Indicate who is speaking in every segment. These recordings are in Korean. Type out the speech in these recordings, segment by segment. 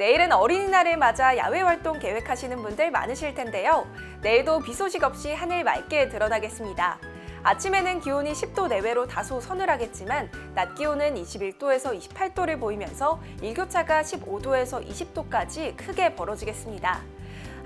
Speaker 1: 내일은 어린이날을 맞아 야외 활동 계획하시는 분들 많으실 텐데요. 내일도 비 소식 없이 하늘 맑게 드러나겠습니다. 아침에는 기온이 10도 내외로 다소 서늘하겠지만 낮 기온은 21도에서 28도를 보이면서 일교차가 15도에서 20도까지 크게 벌어지겠습니다.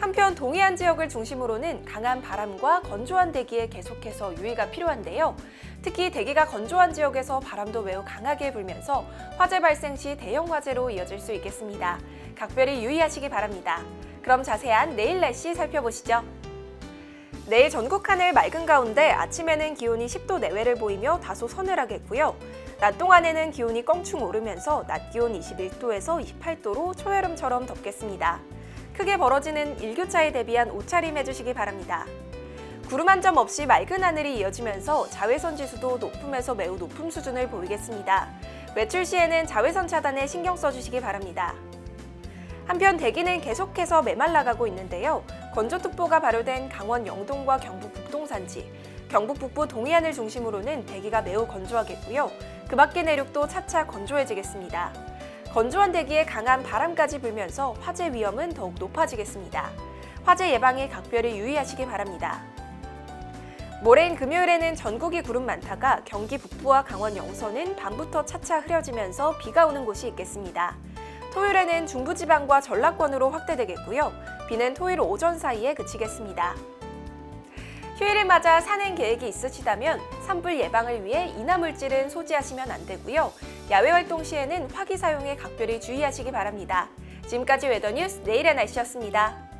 Speaker 1: 한편 동해안 지역을 중심으로는 강한 바람과 건조한 대기에 계속해서 유의가 필요한데요. 특히 대기가 건조한 지역에서 바람도 매우 강하게 불면서 화재 발생 시 대형 화재로 이어질 수 있겠습니다. 각별히 유의하시기 바랍니다. 그럼 자세한 내일 날씨 살펴보시죠. 내일 전국 하늘 맑은 가운데 아침에는 기온이 10도 내외를 보이며 다소 서늘하겠고요. 낮 동안에는 기온이 껑충 오르면서 낮 기온 21도에서 28도로 초여름처럼 덥겠습니다. 크게 벌어지는 일교차에 대비한 옷차림 해주시기 바랍니다. 구름 한 점 없이 맑은 하늘이 이어지면서 자외선 지수도 높음에서 매우 높은 수준을 보이겠습니다. 외출 시에는 자외선 차단에 신경 써주시기 바랍니다. 한편 대기는 계속해서 메말라가고 있는데요. 건조특보가 발효된 강원 영동과 경북 북동 산지, 경북 북부 동해안을 중심으로는 대기가 매우 건조하겠고요. 그 밖의 내륙도 차차 건조해지겠습니다. 건조한 대기에 강한 바람까지 불면서 화재 위험은 더욱 높아지겠습니다. 화재 예방에 각별히 유의하시기 바랍니다. 모레인 금요일에는 전국이 구름 많다가 경기 북부와 강원 영서는 밤부터 차차 흐려지면서 비가 오는 곳이 있겠습니다. 토요일에는 중부지방과 전라권으로 확대되겠고요. 비는 토요일 오전 사이에 그치겠습니다. 휴일을 맞아 산행 계획이 있으시다면 산불 예방을 위해 인화물질은 소지하시면 안 되고요. 야외 활동 시에는 화기 사용에 각별히 주의하시기 바랍니다. 지금까지 웨더뉴스 내일의 날씨였습니다.